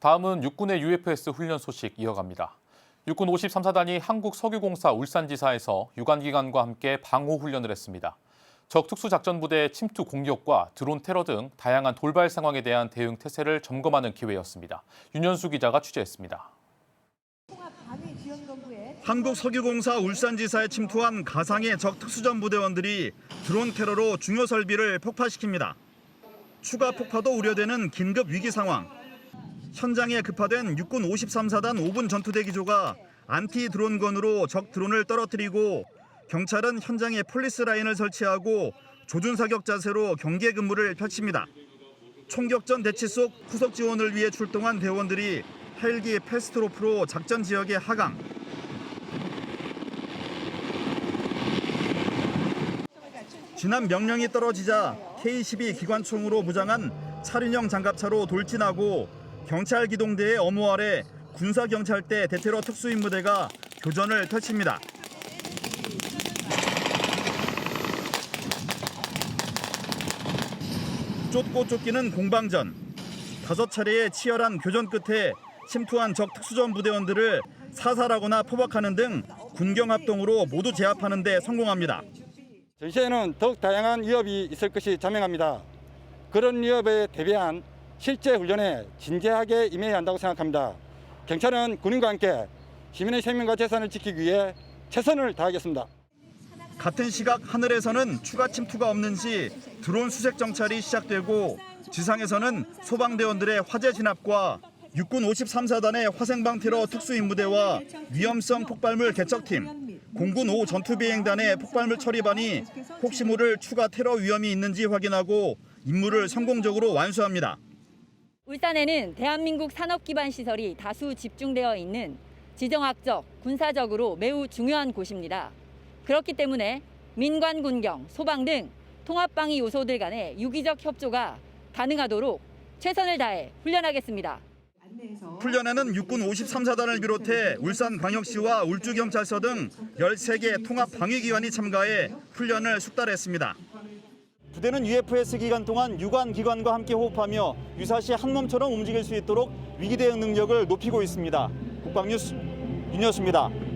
다음은 육군의 UFS 훈련 소식 이어갑니다. 육군 53사단이 한국석유공사 울산지사에서 유관기관과 함께 방호 훈련을 했습니다. 적 특수작전부대의 침투 공격과 드론 테러 등 다양한 돌발 상황에 대한 대응 태세를 점검하는 기회였습니다. 윤현수 기자가 취재했습니다. 한국석유공사 울산지사에 침투한 가상의 적 특수전 부대원들이 드론 테러로 중요 설비를 폭파시킵니다. 추가 폭파도 우려되는 긴급 위기 상황. 현장에 급파된 육군 53사단 5분 전투대기조가 안티 드론건으로 적 드론을 떨어뜨리고 경찰은 현장에 폴리스 라인을 설치하고 조준 사격 자세로 경계 근무를 펼칩니다. 총격전 대치 속 후속 지원을 위해 출동한 대원들이 헬기 패스트로프로 작전 지역에 하강. 지난 명령이 떨어지자 K-12 기관총으로 무장한 차륜형 장갑차로 돌진하고 경찰 기동대의 엄호 아래 군사경찰대 대테러 특수임무대가 교전을 펼칩니다. 쫓고 쫓기는 공방전. 다섯 차례의 치열한 교전 끝에 침투한 적 특수전 부대원들을 사살하거나 포박하는 등 군경 합동으로 모두 제압하는 데 성공합니다. 전시에는 더욱 다양한 위협이 있을 것이 자명합니다. 그런 위협에 대비한 실제 훈련에 진지하게 임해야 한다고 생각합니다. 경찰은 군인과 함께 시민의 생명과 재산을 지키기 위해 최선을 다하겠습니다. 같은 시각 하늘에서는 추가 침투가 없는지 드론 수색 정찰이 시작되고 지상에서는 소방대원들의 화재 진압과 육군 53사단의 화생방 테러 특수임무대와 위험성 폭발물 개척팀, 공군 5 전투비행단의 폭발물 처리반이 혹시 모를 추가 테러 위험이 있는지 확인하고 임무를 성공적으로 완수합니다. 울산에는 대한민국 산업 기반 시설이 다수 집중되어 있는 지정학적, 군사적으로 매우 중요한 곳입니다. 그렇기 때문에 민관 군경, 소방 등 통합방위 요소들 간의 유기적 협조가 가능하도록 최선을 다해 훈련하겠습니다. 훈련에는 육군 53사단을 비롯해 울산광역시와 울주경찰서 등 13개 통합 방위기관이 참가해 훈련을 숙달했습니다. 부대는 UFS 기간 동안 유관 기관과 함께 호흡하며 유사시 한 몸처럼 움직일 수 있도록 위기 대응 능력을 높이고 있습니다. 국방뉴스 윤여수입니다.